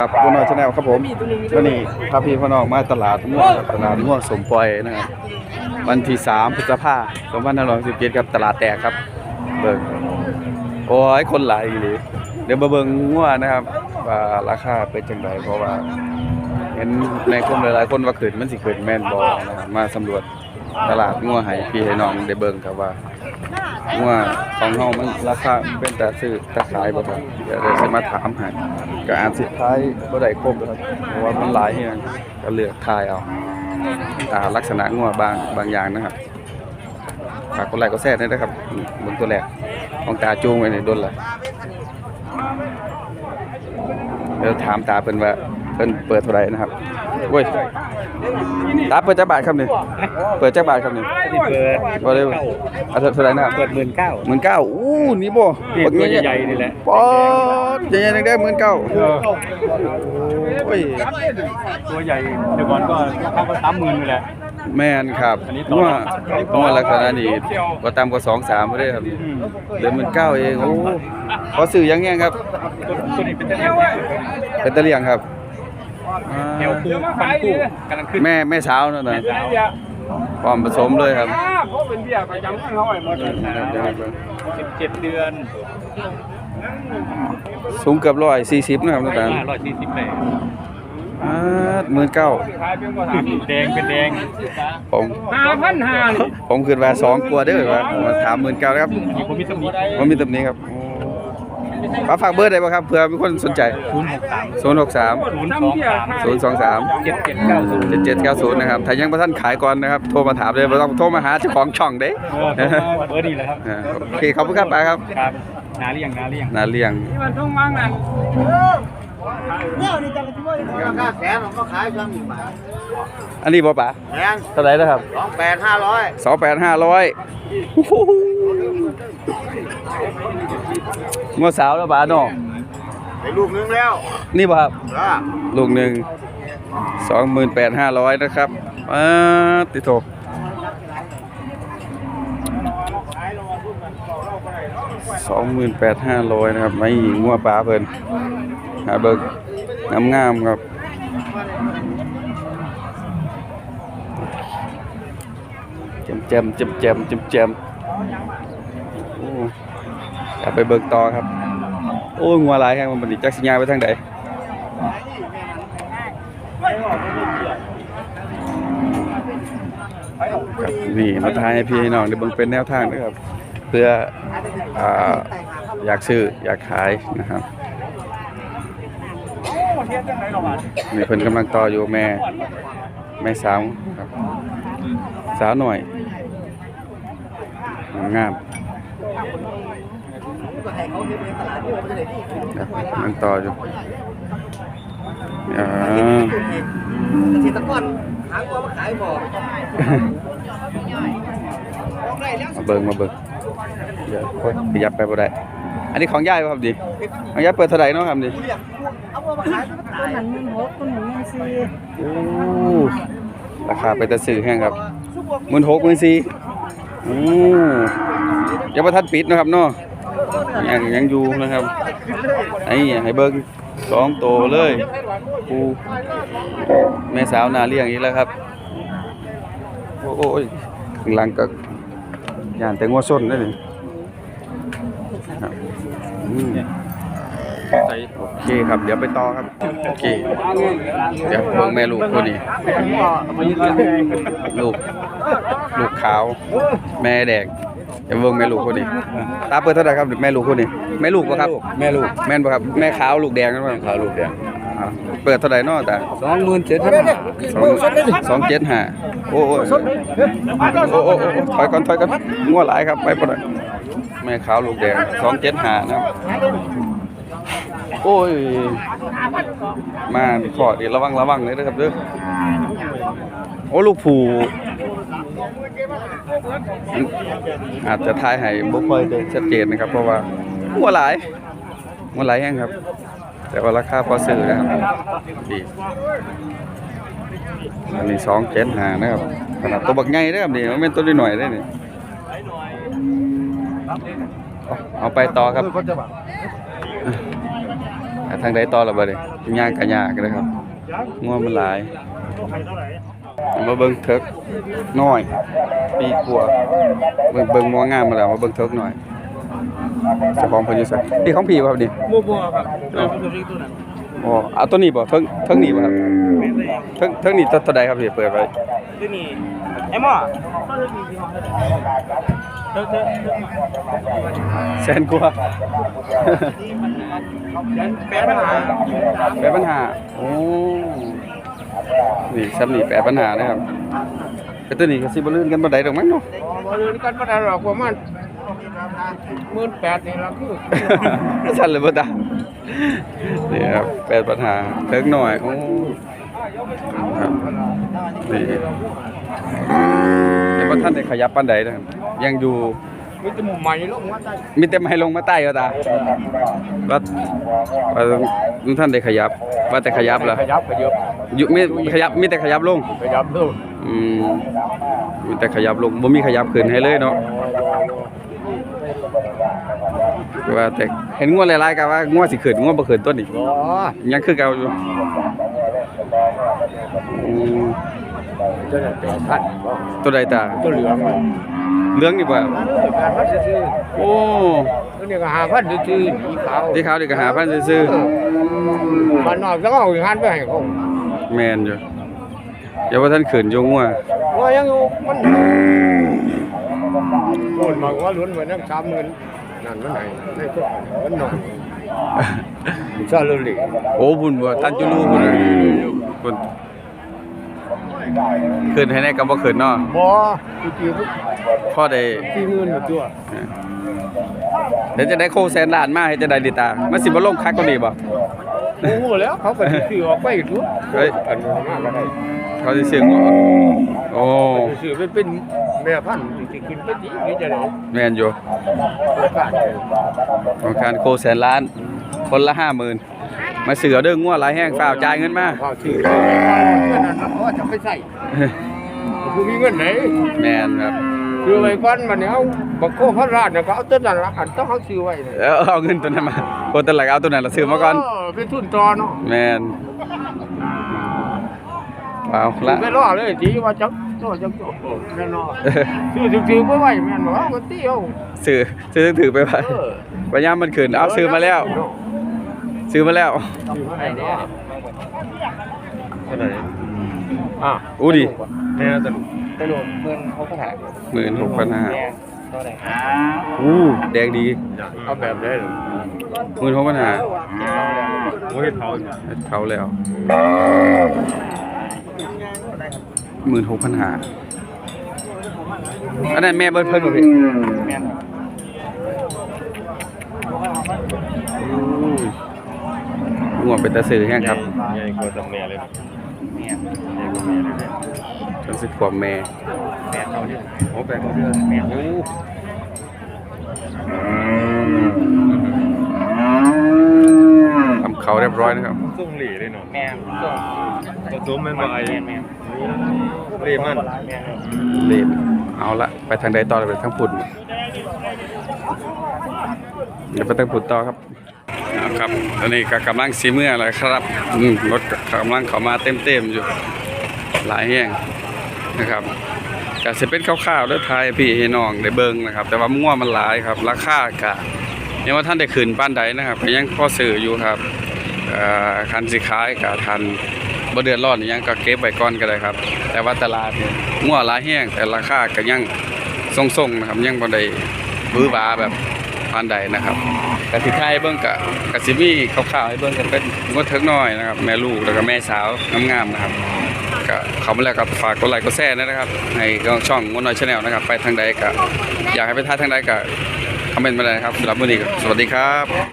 ครับคุณน้อยชาแนลครับผมวันนี้พาพี่พ่อน้องมาตลาดม่วงครับตลาดม่วงสมปลอยนะครับวันที่3พฤษภาคม2517ครับตลาดแตกครับ เบิ่งโอ้ยคนหลายอีหลีเดี๋ยวมาเบิ่งงัวนะครับว่าราคาเป็นจังไดเพราะว่าเห็นในคนหลายๆคนว่าขึ้นมันสิขึ้นแม่นบ่นะครับมาสำรวจตลาดงัวให้พี่ให้น้องได้เบิ่งครับว่า ว่าของเฮามันราคาเป็นแต่ซื้อแต่ขายบ่ครับเดี๋ยวเราจะมาถามให้ก็อาจสิขายบ่ได้ครบนะครับเพราะว่ามันหลายแฮงก็เลือกทายเอาตาลักษณะงัวบางบางอย่างนะครับฝากกดไลค์กดแชร์ด้วยนะครับบิ่งตัวแรกของตาจูงไว้นี่โดนละเดี๋ยวถามตาเพิ่นว่าเพิ่นเปิดเท่าไหร่นะครับ โอ้ยตาเปิดจักบาทครับนี่เปิดจักบาทครับนี่เปิดบ่ได้เอาเท่าไหร่นะครับเปิดหมื่นเก้าหมื่นเก้าอู้นี่บ่นี่ตัวใหญ่ๆนี่แหละปอดใหญ่ๆได้หมื่นเก้าโอ้ยตัวใหญ่เดี๋ยวก่อนก็ราคาก็สามหมื่นนี่แหละแม่นครับอันนี้ต่องัวงัวลักษณะนี้บ่ต่ำกว่า2 3บ่ได้ครับเหลือหมื่นเก้าเองโอ้ขอซื้อยังแงครับตัวนี้เป็นตะเลียงเป็นตะเลียงครับอ่า แถวคู่ฟันคู่กำลังขึ้นแม่แม่สาวนั่นน่ะสาวพร้อมผสมเลยครับเขาเป็นเบี้ยประจำของเขาไอ้หมดสิบเจ็ดเดือน สูงเกือบ140นะครับน้าตาลห้าร้อยสี่สิบแปดอ่าหมื่นเก้าขายเป็นกว่าสามแดงเป็นแดงผมห้าพันห้านี่ผมคิดว่าสองกว่าเด้อว่าผมถามหมื่นเก้าครับมีคนมีตำหนิว่ามีตำหนี้ครับ ขอฝากเบอร์ได้ป่ะครับเผื่อมีคนสนใจ ศูนย์หกสาม063 ศูนย์สองสาม023 เจ็ดเจ็ดเก้าศูนย์7790นะครับถ้ายังบ่ทันขายก่อนนะครับ โทรมาถามเลยบ่ต้องโทรมาหาเจ้าของช่องเด้ เออเบอร์ดีเลยครับอ่าโอเคขอบคุณครับป้าครับ ครับนาเลี้ยง นาเลี้ยงนาเลี้ยงที่มันทุ่งมังนั่นราคาแสนผมก็ขายช่างหนึ่งบาทอันนี้บ่ป้าแพงเท่าไหร่นะครับ สองแปดห้าร้อย28,500โอ้โห งัวสาวแล้วป้าเนาะไปลูกนึงแล้วนี่บ่ครับล่ะลูกหนึ่งสองหมื่นแปดห้าร้อยนะครับอ่าติโตสองหมื่นแปดห้าร้อยนะครับไม่หญิงงัวปลาเพิ่นหาเบิกงามงามๆครับเจมเจมเจมเจมเจมเจมโอ้ อยากไปเบิกต่อครับ โอ้ยงัวลายแฮงมันบัดนี้จักสิย้ายไปทางใดครับนี่มาทายให้พี่ให้น้องได้เบิ่งเป็นแนวทางนะครับ เพื่ออ่าอยากซื้ออยากขายนะครับนี่เพิ่นกำลังต่ออยู่แม่ แม่สาวครับ สาวหน่อยงาม ครับกำลังต่ออยู่อ่าเกษตรกรหางวัวมาขายบ่มาเบิ่งมาเบิ่งเดี๋ยวโอ๊ยขยับไปบ่ได้ อันนี้ของยายป่ะครับดิของยายเปิดเท่าไหร่เนาะครับดิต้นหันเงินหกต้นหันเงินสี่โอ้ราคาไปแต่ซื้อแห้งครับหมื่นหกหมื่นสี่อือยังบ่ทันปิดเนาะครับเนาะ ยังยังอยู่นะครับไอ้ให้เบิ่งสองโตเลยปูแม่สาวนาเลี้ยงอีกแล้วครับ โอ้โอ้ยหลังก็ย่านแต่งัวส้นได้นี่ครับอืมโอเคครับ เดี๋ยวไปต่อครับ โอเค เดี๋ยวเบิ่งแม่ลูกคนนี้ ลูก ลูกขาว แม่แดง เดี๋ยวเบิ่งแม่ลูกคนนี้ตาเปิดเท่าไหร่ครับแม่ลูกคนนี้แม่ลูกปะครับ แม่ลูกแม่นปะครับแม่ขาวลูกแดงกันปะขาวลูกแดงอ่าเปิดเท่าไหร่เนาะตาสองหมื่นเจ็ดพันสองสองเจ็ดห้าโอ้โอ้โอ้โอ้โอ้ถอยก่อนถอยก่อนงัวหลายครับไปปะเลยแม่ขาวลูกแดงสองเจ็ดห้านะครับโอ้ย มาขอดีระวังระวังเลยนะครับเด้อโอ้ลูกผู อาจจะทายให้บ่ค่อยด้ชัดเจนนะครับ เพราะว่างัวหลายงัวหลายแห้งครับ แต่ว่าราคาพอซื้อนะครับดีอันนี้สองเจ็ดหานะครับขนาดตัวบักใหญ่เด้ครับนี่มันเป็นตัวน้อยได้อนี่เอาเอาไปต่อครับทางใดต่อละบ่เด้ย่างก็ยากเลยครับงัวมันหลาย มาเบิ่งเถิกน้อย ปีกว่าเบิ่งเบิ่งงัวงามมาแล้วมาเบิ่งเถิกหน่อยเจ้าของเพิ่นอยู่ไสนี่ของพี่บ่ครับนี่บัวบัวครับเราเป็นตัวนี้ตัวนั้นอ๋อเอาตัวนี้บ่เทิงเทิงนี้บ่ครับเทิงเทิงนี้ตัวเท่าใดครับที่เปิดไว้ตัวนี้ไอ้หม้อเด้อเด้อแสนกว่าแปดปัญหาแปดปัญหาโอ้ นี่ซ้ำนี่แปดปัญหานะครับแต่ตัวนี้ก็สิบ่ลื่นกันบ่ได้ดอกมั้งเนาะบ่เรือนกันบ่ได้หรอกประมาณหมื่นแปดนี่ละคือสั่นเลยบ่ตานี่ครับแปดปัญหาเทิงหน่อยโอ้ครับนี่ยังบ่ทันได้ขยับปานใดนะครับยังอยู่มีแต่หมู่ใหม่ลงมาได้มีแต่ไม่ลงมาใต้ก็ตาว่าว่าลุงท่านได้ขยับว่าแต่ขยับเหรอขยับขยับ อยู่มีขยับมีแต่ขยับลงขยับดูอืมมีแต่ขยับลงบ่มีขยับขึ้นให้เลยเนาะว่าแต่เห็นงวดหลายๆก็ว่างวดสิขึ้นงวดบ่ขึ้นตัวนี้อ๋อยังคือเก่าอยู่อืมตัวนั้นแปดพันตัวใดตาตัวเหลืองมันเหลืองนี่บ่แปดพันซื่อโอ้ๆตัวนี้ก็ห้าพันซื่อๆสีขาวที่เขานี่ก็หาพันซื่อบ้านนอกต้องเอาหันไปให้เขาๆ แม่นอยู่อย่าว่าท่านขึ้นอยู่งัวว่ายังอยู่มันโอนมาว่าล้วนเหมือนน้ำสามเงินนั่นมันไหนในตัวมันหน่อยชาลุลีโอ้บุญบ่ท่านจุลูบุญบุญขึ้นให้แน่ก็บ่ขึ้นเนาะบ่จริงพอได้ๆที่เงินอยู่ตัวเดี๋ยวจะได้โคแสนล้านมาให้จะได้ดีตามันสิบ่ลงคักกว่านี้บ่ โอ้โหแล้วเขาก็สิซื้อออกไปทุกเฮ้ย อันนี้มากก็ได้เขาสิเสียงบ่โอ้ซื้อเป็นเป็นแม่พันธุ์สิขึ้นไปดีนี่จะได้แม่นอยู่โอกาสของการโคแสนล้าน คนละ50,000มาเสือเด้องัวหลายแห้งฝ้าวจ่ายเงินมา พอซื้อเงินนั้นเพราะจะไปใส่คือมีเงินไหน แม่นครับ ซื้อไว้ก่อนบัดนี้เอาบักโคพระราชน่ะก็เอาต้นนั้นละอันต้องเอาซื้อไว้เลยแล้วเอาเงินตัวนั้นมาโคตรหลักเอาตัวนั้นละซื้อมาก่อนเเป็นทุนต่อเนาะแม่นเอาละไม่รอเลยทีว่าจักโตจักโตแน่นอนซื้อถือๆบ่ไหวแม่นบ่เอาก็เตี้ยวซื้อซื้อถือไปไว้เออปัญญามมันขึ้นเอาซื้อมาแล้ว ซื้อมาแล้วซื้อมาได้เนี่ยอะอู้ ดิแม่ตะลุตะลุเพิ่นเขาก็ถ่ายหมื่นหกพันห้าแม่เท่าไหร่อู้แดงดีเอาแบบได้เหรอหมื่นหกพันห้าโอ้ยเท่าเขาแล้วหมื่นหกพันห้าอันนั้นแม่เบิ้ลเพิ่นบ่พี่แม่นอู้งวงเป็นตาสื่อแห้งครับใหญ่กว่าตัวแม่เลย นะแม่ใหญ่กว่าแม่เลยนะจนสิบกว่าแม่แม่เท่าเดือนโอ้แปลเท่าเดือนแม่โอ้ทำเขาเรียบร้อยนะครับส่งหลีเลยเนาะแม่ก็ผสมแม่นบ่ไอ้แม่แม่เรมันแม่เลนเอาละไปทางใดต่อไปทางปุ่นเดี๋ยวไปทางปุ่นต่อครับ นะครับตอนนี้ก็กำลังสีเมื่อแล้วครับรถกำลังเข้ามาเต็มๆอยู่หลายแห่งนะครับก็สิเป็นคร่าวๆเด้อทายพี่ให้น้องได้เบิ่งนะครับ แต่ว่ามั่วมันหลายครับ ราคากะยังว่าท่านได้ขึ้นปานใดนะครับก็ยังพอซื้ออยู่ครับคันสิขายก็ทันบ่เดือดร้อนยังก็เก็บไว้ก่อนก็ได้ครับ แต่ว่าตลาดมั่วหลายแห้งแต่ราคาก็ยังทรงๆนะครับยังบ่ได้บื้อหวาแบบ ปานใดนะครับกสิทายเบิ่งกะกสิมีคร่าวๆให้เบิ่งกันเป็นงดเทิกน้อยนะครับ แม่ลูกแล้วก็แม่สาวงามๆนะครับก็เขามาแล้วครับฝากกดไลค์กดแชร์นะครับในช่องงดน้อยชาแนลนะครับ ไปทางใดก็อยากให้ไปท่าทางใดก็คอมเมนต์มาเลยนะครับสำหรับวันนี้สวัสดีครับ